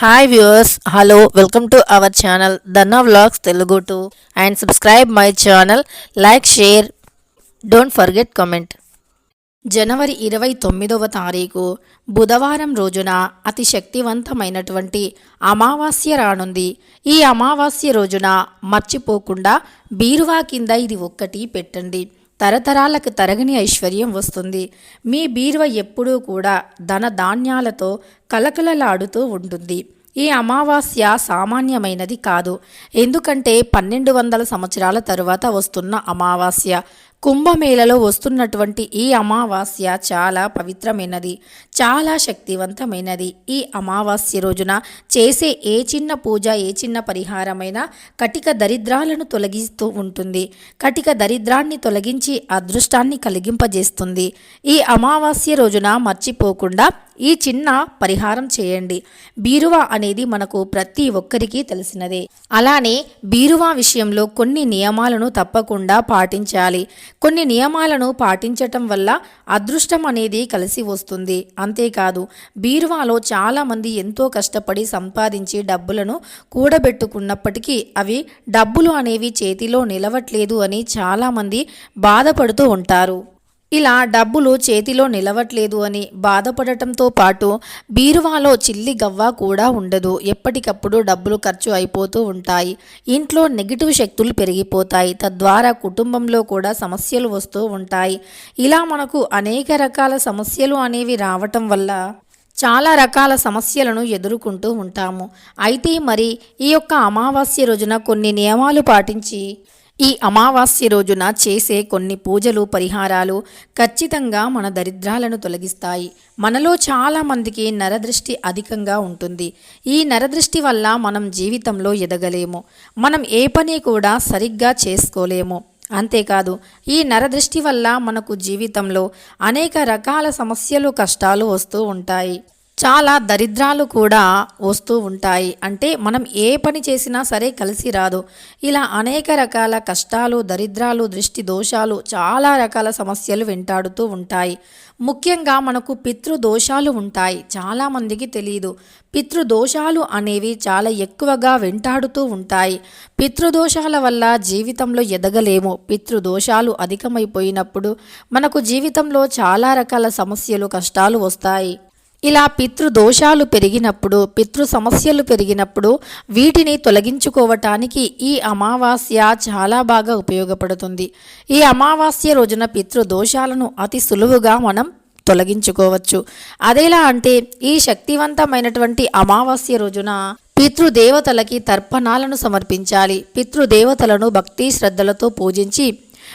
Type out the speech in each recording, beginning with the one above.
Hi viewers hello welcome to our channel Danna vlogs Telugu to and subscribe my channel like share don't forget comment జనవరి ఇరవై తొమ్మిదవ తారీఖు బుధవారం రోజున అతి శక్తివంతమైనటువంటి అమావాస్య రానుంది. ఈ అమావాస్య రోజున మర్చిపోకుండా బీరువా కింద ఇది ఒక్కటి పెట్టండి. తరతరాలకు తరగని ఐశ్వర్యం వస్తుంది. మీ బీరువ ఎప్పుడూ కూడా ధన ధాన్యాలతో కలకలలాడుతూ ఉంటుంది. ఈ అమావాస్య సామాన్యమైనది కాదు. ఎందుకంటే పన్నెండు వందల సంవత్సరాల తరువాత వస్తున్న అమావాస్య. కుంభమేళలో వస్తున్నటువంటి ఈ అమావాస్య చాలా పవిత్రమైనది చాలా శక్తివంతమైనది. ఈ అమావాస్య రోజున చేసే ఏ చిన్న పూజ ఏ చిన్న పరిహారమైనా కటిక దరిద్రాలను తొలగిస్తూ ఉంటుంది. కటిక దరిద్రాన్ని తొలగించి అదృష్టాన్ని కలిగింపజేస్తుంది. ఈ అమావాస్య రోజున మర్చిపోకుండా ఈ చిన్న పరిహారం చేయండి. బీరువా అనేది మనకు ప్రతి ఒక్కరికి తెలిసినదే. అలానే బీరువా విషయంలో కొన్ని నియమాలను తప్పకుండా పాటించాలి. కొన్ని నియమాలను పాటించటం వల్ల అదృష్టం అనేది కలిసి వస్తుంది. అంతేకాదు బీరువాలో చాలామంది ఎంతో కష్టపడి సంపాదించి డబ్బులను కూడబెట్టుకున్నప్పటికీ అవి డబ్బులు అనేవి చేతిలో నిలవట్లేదు అని చాలామంది బాధపడుతూ ఉంటారు. ఇలా డబ్బులు చేతిలో నిలవట్లేదు అని బాధపడటంతో పాటు బీరువాలో చిల్లి గవ్వ కూడా ఉండదు. ఎప్పటికప్పుడు డబ్బులు ఖర్చు అయిపోతూ ఉంటాయి. ఇంట్లో నెగిటివ్ శక్తులు పెరిగిపోతాయి. తద్వారా కుటుంబంలో కూడా సమస్యలు వస్తూ ఉంటాయి. ఇలా మనకు అనేక రకాల సమస్యలు అనేవి రావటం వల్ల చాలా రకాల సమస్యలను ఎదుర్కొంటూ ఉంటాము. అయితే మరి ఈ యొక్క అమావాస్య రోజున కొన్ని నియమాలు పాటించి ఈ అమావాస్య రోజున చేసే కొన్ని పూజలు పరిహారాలు ఖచ్చితంగా మన దరిద్రాలను తొలగిస్తాయి. మనలో చాలామందికి నరదృష్టి అధికంగా ఉంటుంది. ఈ నరదృష్టి వల్ల మనం జీవితంలో ఎదగలేము. మనం ఏ పని కూడా సరిగ్గా చేసుకోలేము. అంతేకాదు ఈ నరదృష్టి వల్ల మనకు జీవితంలో అనేక రకాల సమస్యలు కష్టాలు వస్తూ ఉంటాయి. చాలా దరిద్రాలు కూడా వస్తూ ఉంటాయి. అంటే మనం ఏ పని చేసినా సరే కలిసి రాదు. ఇలా అనేక రకాల కష్టాలు దరిద్రాలు దృష్టి దోషాలు చాలా రకాల సమస్యలు వెంటాడుతూ ఉంటాయి. ముఖ్యంగా మనకు పితృదోషాలు ఉంటాయి. చాలామందికి తెలియదు పితృదోషాలు అనేవి చాలా ఎక్కువగా వెంటాడుతూ ఉంటాయి. పితృదోషాల వల్ల జీవితంలో ఎదగలేము. పితృదోషాలు అధికమైపోయినప్పుడు మనకు జీవితంలో చాలా రకాల సమస్యలు కష్టాలు వస్తాయి. ఇలా పితృదోషాలు పెరిగినప్పుడు పితృ సమస్యలు పెరిగినప్పుడు వీటిని తొలగించుకోవటానికి ఈ అమావాస్య చాలా బాగా ఉపయోగపడుతుంది. ఈ అమావాస్య రోజున పితృదోషాలను అతి సులువుగా మనం తొలగించుకోవచ్చు. అదేలా అంటే ఈ శక్తివంతమైనటువంటి అమావాస్య రోజున పితృదేవతలకి తర్పణాలను సమర్పించాలి. పితృదేవతలను భక్తి శ్రద్ధలతో పూజించి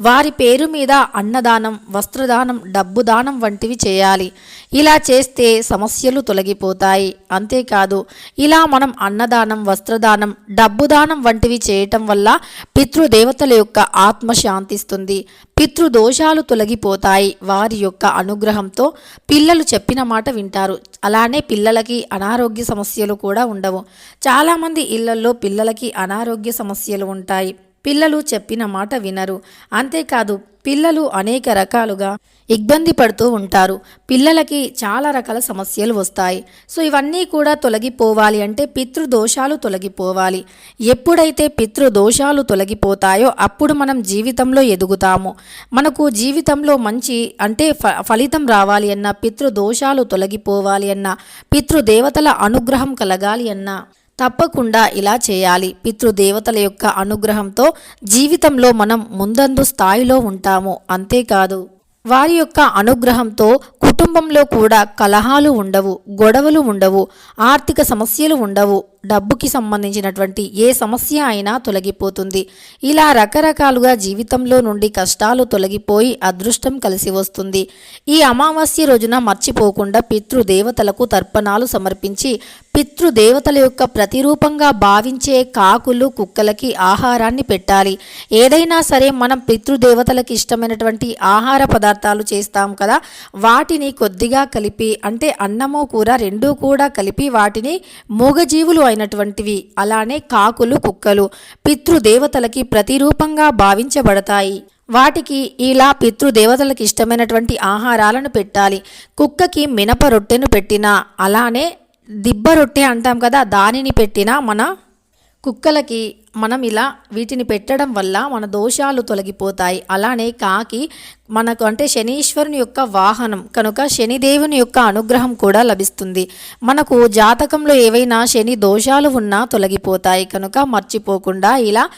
వారి పేరు మీద అన్నదానం వస్త్రదానం డబ్బు దానం వంటివి చేయాలి. ఇలా చేస్తే సమస్యలు తొలగిపోతాయి. అంతేకాదు ఇలా మనం అన్నదానం వస్త్రదానం డబ్బు దానం వంటివి చేయటం వల్ల పితృదేవతల యొక్క ఆత్మ శాంతిస్తుంది పితృదోషాలు తొలగిపోతాయి. వారి యొక్క అనుగ్రహంతో పిల్లలు చెప్పిన మాట వింటారు. అలానే పిల్లలకి అనారోగ్య సమస్యలు కూడా ఉండవు. చాలామంది ఇళ్ళలో పిల్లలకి అనారోగ్య సమస్యలు ఉంటాయి. పిల్లలు చెప్పిన మాట వినరు. అంతేకాదు పిల్లలు అనేక రకాలుగా ఇబ్బంది పడుతూ ఉంటారు. పిల్లలకి చాలా రకాల సమస్యలు వస్తాయి. సో ఇవన్నీ కూడా తొలగిపోవాలి అంటే పితృదోషాలు తొలగిపోవాలి. ఎప్పుడైతే పితృదోషాలు తొలగిపోతాయో అప్పుడు మనం జీవితంలో ఎదుగుతాము. మనకు జీవితంలో మంచి అంటే ఫ ఫలితం రావాలి అన్న పితృదోషాలు తొలగిపోవాలి అన్న పితృదేవతల అనుగ్రహం కలగాలి అన్న తప్పకుండా ఇలా చేయాలి. పితృదేవతల యొక్క అనుగ్రహంతో జీవితంలో మనం ముందందు స్థాయిలో ఉంటాము. అంతేకాదు వారి యొక్క అనుగ్రహంతో కుటుంబంలో కూడా కలహాలు ఉండవు గొడవలు ఉండవు ఆర్థిక సమస్యలు ఉండవు. డబ్బుకి సంబంధించినటువంటి ఏ సమస్య అయినా తొలగిపోతుంది. ఇలా రకరకాలుగా జీవితంలో నుండి కష్టాలు తొలగిపోయి అదృష్టం కలిసి వస్తుంది. ఈ అమావాస్య రోజున మర్చిపోకుండా పితృదేవతలకు తర్పణాలు సమర్పించి పితృదేవతల యొక్క ప్రతిరూపంగా భావించే కాకులు కుక్కలకి ఆహారాన్ని పెట్టాలి. ఏదైనా సరే మనం పితృదేవతలకు ఇష్టమైనటువంటి ఆహార పదార్థాలు చేస్తాం కదా వాటిని కొద్దిగా కలిపి అంటే అన్నము కూర రెండూ కూడా కలిపి వాటిని మూగజీవులు అయినటువంటివి. అలానే కాకులు కుక్కలు పితృదేవతలకి ప్రతిరూపంగా భావించబడతాయి. వాటికి ఇలా పితృదేవతలకు ఇష్టమైనటువంటి ఆహారాలను పెట్టాలి. కుక్కకి మినప రొట్టెను పెట్టినా అలానే దిబ్బ రొట్టె అంటాం కదా దానిని పెట్టిన మన కుక్కలకి మనం ఇలా వీటిని పెట్టడం వల్ల మన దోషాలు తొలగిపోతాయి. అలానే కాకి మనకు అంటే శనీశ్వరుని యొక్క వాహనం కనుక శనిదేవుని యొక్క అనుగ్రహం కూడా లభిస్తుంది. మనకు జాతకంలో ఏవైనా శని దోషాలు ఉన్నా తొలగిపోతాయి. కనుక మర్చిపోకుండా ఇలా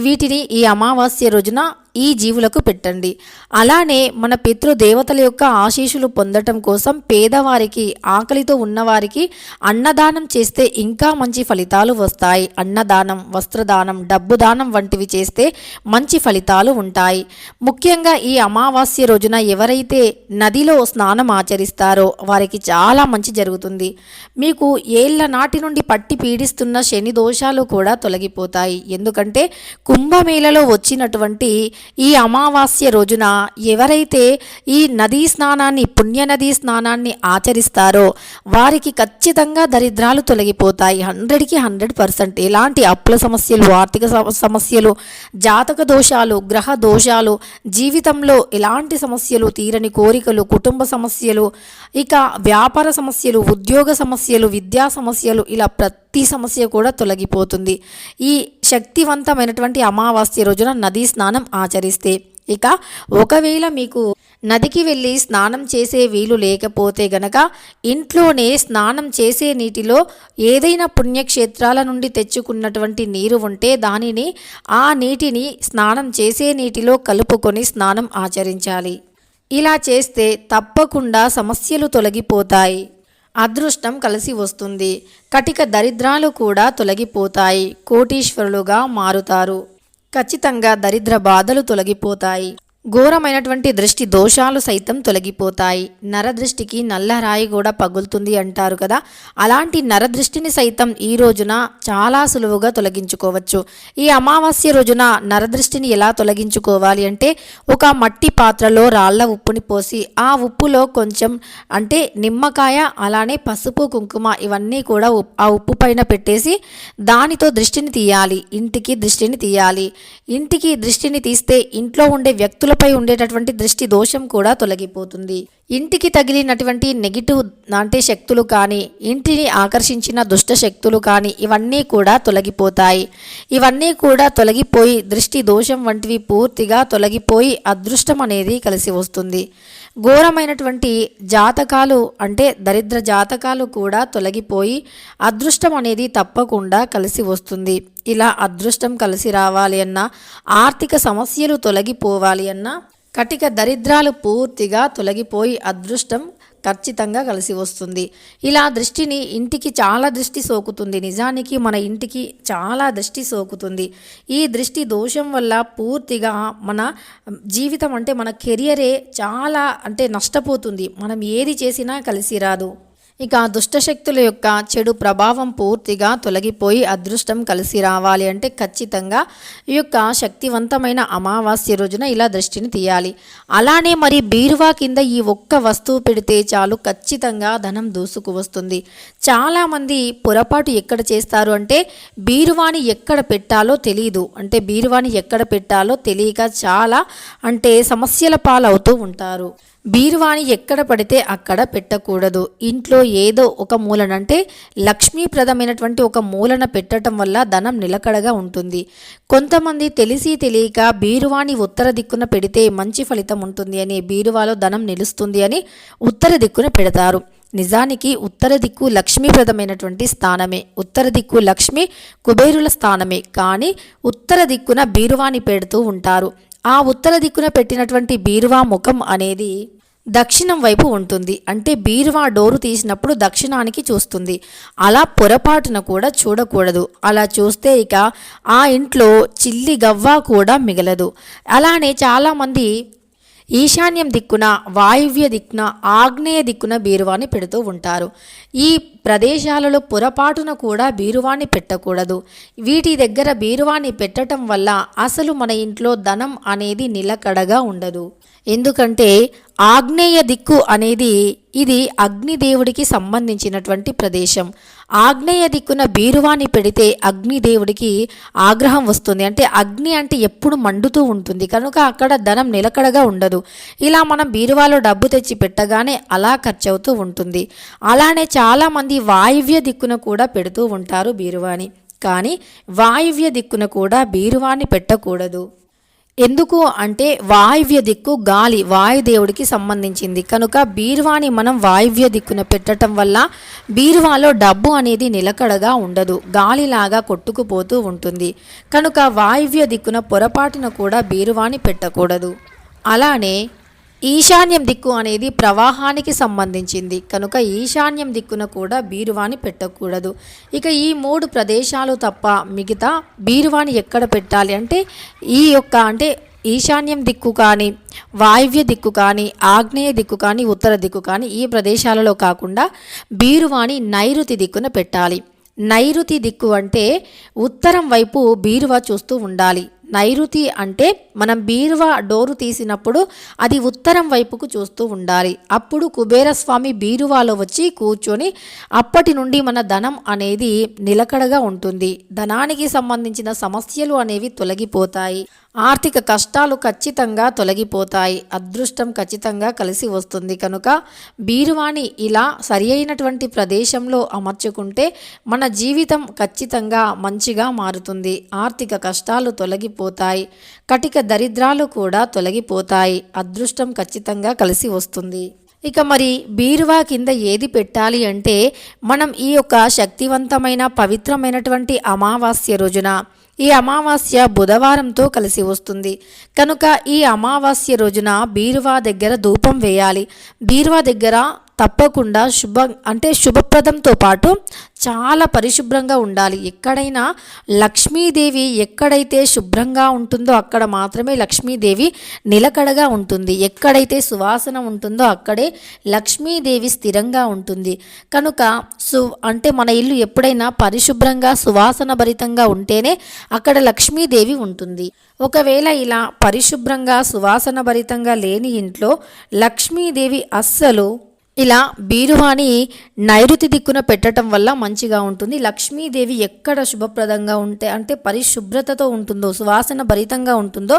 వీటిని ఈ అమావాస్య రోజున ఈ జీవులకు పెట్టండి. అలానే మన పితృ దేవతల యొక్క ఆశీస్సులు పొందటం కోసం పేదవారికి ఆకలితో ఉన్నవారికి అన్నదానం చేస్తే ఇంకా మంచి ఫలితాలు వస్తాయి. అన్నదానం వస్త్రదానం డబ్బు దానం వంటివి చేస్తే మంచి ఫలితాలు ఉంటాయి. ముఖ్యంగా ఈ అమావాస్య రోజున ఎవరైతే నదిలో స్నానం ఆచరిస్తారో వారికి చాలా మంచి జరుగుతుంది. మీకు ఏళ్ళ నాటి నుండి పట్టి పీడిస్తున్న శని దోషాలు కూడా తొలగిపోతాయి. ఎందుకంటే కుంభమేళలో వచ్చినటువంటి ఈ అమావాస్య రోజున ఎవరైతే ఈ నదీ స్నానాన్ని పుణ్యనదీ స్నానాన్ని ఆచరిస్తారో వారికి ఖచ్చితంగా దరిద్రాలు తొలగిపోతాయి. హండ్రెడ్కి హండ్రెడ్ పర్సెంట్ ఎలాంటి అప్పుల సమస్యలు ఆర్థిక సమస్యలు జాతక దోషాలు గ్రహ దోషాలు జీవితంలో ఎలాంటి సమస్యలు తీరని కోరికలు కుటుంబ సమస్యలు ఇక వ్యాపార సమస్యలు ఉద్యోగ సమస్యలు విద్యా సమస్యలు ఇలా ప్రతి సమస్య కూడా తొలగిపోతుంది. ఈ శక్తివంతమైనటువంటి అమావాస్య రోజున నదీ స్నానం ఆచరిస్తే ఇక ఒకవేళ మీకు నదికి వెళ్ళి స్నానం చేసే వీలు లేకపోతే గనక ఇంట్లోనే స్నానం చేసే నీటిలో ఏదైనా పుణ్యక్షేత్రాల నుండి తెచ్చుకున్నటువంటి నీరు ఉంటే దానిని ఆ నీటిని స్నానం చేసే నీటిలో కలుపుకొని స్నానం ఆచరించాలి. ఇలా చేస్తే తప్పకుండా సమస్యలు తొలగిపోతాయి. అదృష్టం కలిసి వస్తుంది. కటిక దరిద్రాలు కూడా తొలగిపోతాయి. కోటీశ్వరులుగా మారుతారు. ఖచ్చితంగా దరిద్ర బాధలు తొలగిపోతాయి. ఘోరమైనటువంటి దృష్టి దోషాలు సైతం తొలగిపోతాయి. నరదృష్టికి నల్లరాయి కూడా పగులుతుంది అంటారు కదా. అలాంటి నరదృష్టిని సైతం ఈ రోజున చాలా సులువుగా తొలగించుకోవచ్చు. ఈ అమావాస్య రోజున నరదృష్టిని ఎలా తొలగించుకోవాలి అంటే ఒక మట్టి పాత్రలో రాళ్ళ ఉప్పుని పోసి ఆ ఉప్పులో కొంచెం అంటే నిమ్మకాయ అలానే పసుపు కుంకుమ ఇవన్నీ కూడా ఉప్- ఆ ఉప్పు పైన పెట్టేసి దానితో దృష్టిని తీయాలి. ఇంటికి దృష్టిని తీయాలి. ఇంటికి దృష్టిని తీస్తే ఇంట్లో ఉండే ఇతరులపై ఉండేటటువంటి దృష్టి దోషం కూడా తొలగిపోతుంది. ఇంటికి తగిలినటువంటి నెగిటివ్ అంటే శక్తులు కానీ ఇంటిని ఆకర్షించిన దుష్ట శక్తులు కానీ ఇవన్నీ కూడా తొలగిపోతాయి. ఇవన్నీ కూడా తొలగిపోయి దృష్టి దోషం వంటివి పూర్తిగా తొలగిపోయి అదృష్టం అనేది కలిసి వస్తుంది. ఘోరమైనటువంటి జాతకాలు అంటే దరిద్ర జాతకాలు కూడా తొలగిపోయి అదృష్టం అనేది తప్పకుండా కలిసి వస్తుంది. ఇలా అదృష్టం కలిసి రావాలి అన్నా ఆర్థిక సమస్యలు తొలగిపోవాలి అన్నా కటిక దరిద్రాలు పూర్తిగా తొలగిపోయి అదృష్టం ఖచ్చితంగా కలిసి వస్తుంది. ఇలా దృష్టిని ఇంటికి చాలా దృష్టి సోకుతుంది. నిజానికి మన ఇంటికి చాలా దృష్టి సోకుతుంది. ఈ దృష్టి దోషం వల్ల పూర్తిగా మన జీవితం అంటే మన కెరియరే చాలా అంటే నష్టపోతుంది. మనం ఏది చేసినా కలిసి రాదు. ఇక దుష్టశక్తుల యొక్క చెడు ప్రభావం పూర్తిగా తొలగిపోయి అదృష్టం కలిసి రావాలి అంటే ఖచ్చితంగా ఈ యొక్క శక్తివంతమైన అమావాస్య రోజున ఇలా దృష్టిని తీయాలి. అలానే మరి బీరువా కింద ఈ ఒక్క వస్తువు పెడితే చాలు ఖచ్చితంగా ధనం దూసుకు వస్తుంది. చాలామంది పొరపాటు ఎక్కడ చేస్తారు అంటే బీరువాని ఎక్కడ పెట్టాలో తెలియదు అంటే బీరువాని ఎక్కడ పెట్టాలో తెలియక చాలా అంటే సమస్యల పాలవుతూ ఉంటారు. బీరువాని ఎక్కడ పడితే అక్కడ పెట్టకూడదు. ఇంట్లో ఏదో ఒక మూలనంటే లక్ష్మీప్రదమైనటువంటి ఒక మూలన పెట్టడం వల్ల ధనం నిలకడగా ఉంటుంది. కొంతమంది తెలిసి తెలియక బీరువాని ఉత్తర దిక్కున పెడితే మంచి ఫలితం ఉంటుంది అని బీరువాలో ధనం నిలుస్తుంది అని ఉత్తర దిక్కున పెడతారు. నిజానికి ఉత్తర దిక్కు లక్ష్మీప్రదమైనటువంటి స్థానమే. ఉత్తర దిక్కు లక్ష్మి కుబేరుల స్థానమే. కానీ ఉత్తర దిక్కున బీరువాని పెడుతూ ఉంటారు. ఆ ఉత్తర దిక్కున పెట్టినటువంటి బీరువా ముఖం అనేది దక్షిణం వైపు ఉంటుంది. అంటే బీరువా డోరు తీసినప్పుడు దక్షిణానికి చూస్తుంది. అలా పొరపాటున కూడా చూడకూడదు. అలా చూస్తే ఇక ఆ ఇంట్లో చిల్లి గవ్వ కూడా మిగలదు. అలానే చాలామంది ఈశాన్యం దిక్కున వాయువ్య దిక్కున ఆగ్నేయ దిక్కున బీరువాని పెడుతూ ఉంటారు. ఈ ప్రదేశాలలో పొరపాటున కూడా బీరువాని పెట్టకూడదు. వీటి దగ్గర బీరువాని పెట్టడం వల్ల అసలు మన ఇంట్లో ధనం అనేది నిలకడగా ఉండదు. ఎందుకంటే ఆగ్నేయ దిక్కు అనేది ఇది అగ్నిదేవుడికి సంబంధించినటువంటి ప్రదేశం. ఆగ్నేయ దిక్కున బీరువాని పెడితే అగ్నిదేవుడికి ఆగ్రహం వస్తుంది. అంటే అగ్ని అంటే ఎప్పుడు మండుతూ ఉంటుంది. కనుక అక్కడ ధనం నిలకడగా ఉండదు. ఇలా మనం బీరువాలో డబ్బు తెచ్చి పెట్టగానే అలా ఖర్చు అవుతూ ఉంటుంది. అలానే చాలామంది వాయువ్య దిక్కున కూడా పెడుతూ ఉంటారు బీరువాని. కానీ వాయువ్య దిక్కున కూడా బీరువాని పెట్టకూడదు. ఎందుకు అంటే వాయువ్య దిక్కు గాలి వాయుదేవుడికి సంబంధించింది. కనుక బీరువాని మనం వాయువ్య దిక్కున పెట్టడం వల్ల బీరువాలో డబ్బు అనేది నిలకడగా ఉండదు గాలిలాగా కొట్టుకుపోతూ ఉంటుంది. కనుక వాయువ్య దిక్కున పొరపాటున కూడా బీరువాని పెట్టకూడదు. అలానే ఈశాన్యం దిక్కు అనేది ప్రవాహానికి సంబంధించింది. కనుక ఈశాన్యం దిక్కున కూడా బీరువాని పెట్టకూడదు. ఇక ఈ మూడు ప్రదేశాలు తప్ప మిగతా బీరువాని ఎక్కడ పెట్టాలి అంటే ఈ యొక్క అంటే ఈశాన్యం దిక్కు కానీ వాయువ్య దిక్కు కానీ ఆగ్నేయ దిక్కు కానీ ఉత్తర దిక్కు కానీ ఈ ప్రదేశాలలో కాకుండా బీరువాని నైరుతి దిక్కున పెట్టాలి. నైరుతి దిక్కు అంటే ఉత్తరం వైపు బీరువా చూస్తూ ఉండాలి. నైరుతి అంటే మనం బీరువా డోరు తీసినప్పుడు అది ఉత్తరం వైపుకు చూస్తూ ఉండాలి. అప్పుడు కుబేరస్వామి బీరువాలో వచ్చి కూర్చొని అప్పటి నుండి మన ధనం అనేది నిలకడగా ఉంటుంది. ధనానికి సంబంధించిన సమస్యలు అనేవి తొలగిపోతాయి. ఆర్థిక కష్టాలు ఖచ్చితంగా తొలగిపోతాయి. అదృష్టం ఖచ్చితంగా కలిసి వస్తుంది. కనుక బీరువాని ఇలా సరి అయినటువంటి ప్రదేశంలో అమర్చుకుంటే మన జీవితం ఖచ్చితంగా మంచిగా మారుతుంది. ఆర్థిక కష్టాలు తొలగిపోతాయి. కటిక దరిద్రాలు కూడా తొలగిపోతాయి. అదృష్టం ఖచ్చితంగా కలిసి వస్తుంది. ఇక మరి బీరువా కింద ఏది పెట్టాలి అంటే మనం ఈ యొక్క శక్తివంతమైన పవిత్రమైనటువంటి అమావాస్య రోజున ఈ అమావాస్య బుధవారంతో కలిసి వస్తుంది. కనుక ఈ అమావాస్య రోజున బీరువా దగ్గర ధూపం వేయాలి. బీరువా దగ్గర తప్పకుండా శుభ అంటే శుభప్రదంతో పాటు చాలా పరిశుభ్రంగా ఉండాలి. ఎక్కడైనా లక్ష్మీదేవి ఎక్కడైతే శుభ్రంగా ఉంటుందో అక్కడ మాత్రమే లక్ష్మీదేవి నిలకడగా ఉంటుంది. ఎక్కడైతే సువాసన ఉంటుందో అక్కడే లక్ష్మీదేవి స్థిరంగా ఉంటుంది. కనుక సు అంటే మన ఇల్లు ఎప్పుడైనా పరిశుభ్రంగా సువాసన భరితంగా ఉంటేనే అక్కడ లక్ష్మీదేవి ఉంటుంది. ఒకవేళ ఇలా పరిశుభ్రంగా సువాసన భరితంగా లేని ఇంట్లో లక్ష్మీదేవి అస్సలు ఇలా బీరువాని నైరుతి దిక్కున పెట్టడం వల్ల మంచిగా ఉంటుంది. లక్ష్మీదేవి ఎక్కడ శుభప్రదంగా ఉంటే అంటే పరిశుభ్రతతో ఉంటుందో సువాసన భరితంగా ఉంటుందో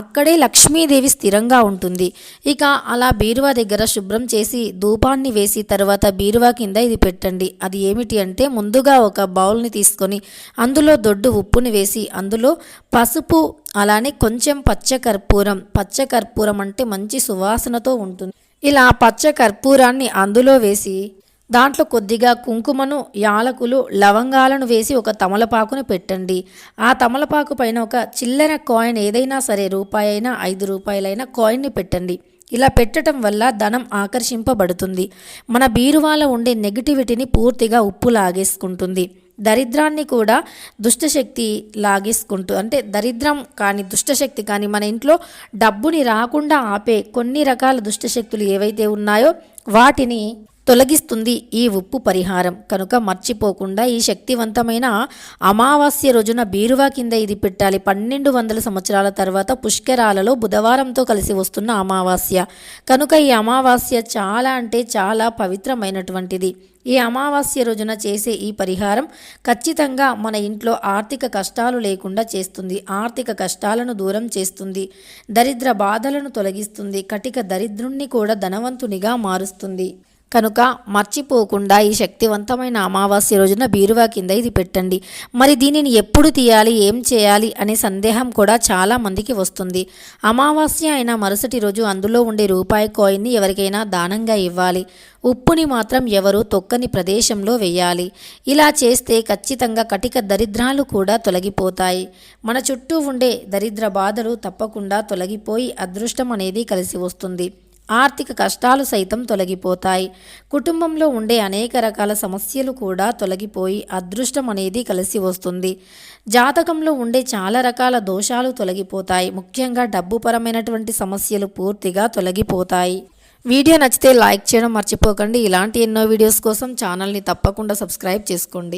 అక్కడే లక్ష్మీదేవి స్థిరంగా ఉంటుంది. ఇక అలా బీరువా దగ్గర శుభ్రం చేసి ధూపాన్ని వేసి తర్వాత బీరువా కింద ఇది పెట్టండి. అది ఏమిటి అంటే ముందుగా ఒక బౌల్ని తీసుకొని అందులో దొడ్డు ఉప్పుని వేసి అందులో పసుపు అలానే కొంచెం పచ్చకర్పూరం పచ్చకర్పూరం అంటే మంచి సువాసనతో ఉంటుంది. ఇలా పచ్చ కర్పూరాన్ని అందులో వేసి దాంట్లో కొద్దిగా కుంకుమను యాలకులు లవంగాలను వేసి ఒక తమలపాకును పెట్టండి. ఆ తమలపాకు పైన ఒక చిల్లర కాయిన్ ఏదైనా సరే రూపాయి అయినా ఐదు రూపాయలైనా కాయిన్ని పెట్టండి. ఇలా పెట్టడం వల్ల ధనం ఆకర్షింపబడుతుంది. మన బీరువాలో ఉండే నెగిటివిటీని పూర్తిగా ఉప్పు లాగేసుకుంటుంది దరిద్రాన్ని కూడా దుష్టశక్తి లాగేసుకుంటూ అంటే దరిద్రం కానీ దుష్టశక్తి కానీ మన ఇంట్లో డబ్బుని రాకుండా ఆపే కొన్ని రకాల దుష్టశక్తులు ఏవైతే ఉన్నాయో వాటిని తొలగిస్తుంది ఈ ఉప్పు పరిహారం. కనుక మర్చిపోకుండా ఈ శక్తివంతమైన అమావాస్య రోజున బీరువా కింద ఇది పెట్టాలి. పన్నెండు వందల సంవత్సరాల తర్వాత పుష్కరాలలో బుధవారంతో కలిసి వస్తున్న అమావాస్య. కనుక ఈ అమావాస్య చాలా అంటే చాలా పవిత్రమైనటువంటిది. ఈ అమావాస్య రోజున చేసే ఈ పరిహారం ఖచ్చితంగా మన ఇంట్లో ఆర్థిక కష్టాలు లేకుండా చేస్తుంది. ఆర్థిక కష్టాలను దూరం చేస్తుంది. దరిద్ర బాధలను తొలగిస్తుంది. కటిక దరిద్రుణ్ణి కూడా ధనవంతునిగా మారుస్తుంది. కనుక మర్చిపోకుండా ఈ శక్తివంతమైన అమావాస్య రోజున బీరువా కింద ఇది పెట్టండి. మరి దీనిని ఎప్పుడు తీయాలి? ఏం చేయాలి? అనే సందేహం కూడా చాలా మందికి వస్తుంది. అమావాస్య అయిన మరుసటి రోజు అందులో ఉండే రూపాయి కాయిన్ని ఎవరికైనా దానంగా ఇవ్వాలి. ఉప్పుని మాత్రం ఎవరు తొక్కని ప్రదేశంలో వేయాలి. ఇలా చేస్తే ఖచ్చితంగా కటిక దరిద్రాలు కూడా తొలగిపోతాయి. మన చుట్టూ ఉండే దరిద్ర బాధలు తప్పకుండా తొలగిపోయి అదృష్టం అనేది కలిసి వస్తుంది. ఆర్థిక కష్టాలు సైతం తొలగిపోతాయి. కుటుంబంలో ఉండే అనేక రకాల సమస్యలు కూడా తొలగిపోయి అదృష్టం అనేది కలిసి వస్తుంది. జాతకంలో ఉండే చాలా రకాల దోషాలు తొలగిపోతాయి. ముఖ్యంగా డబ్బుపరమైనటువంటి సమస్యలు పూర్తిగా తొలగిపోతాయి. వీడియో నచ్చితే లైక్ చేయడం మర్చిపోకండి. ఇలాంటి ఎన్నో వీడియోస్ కోసం ఛానల్ని తప్పకుండా సబ్స్క్రైబ్ చేసుకోండి.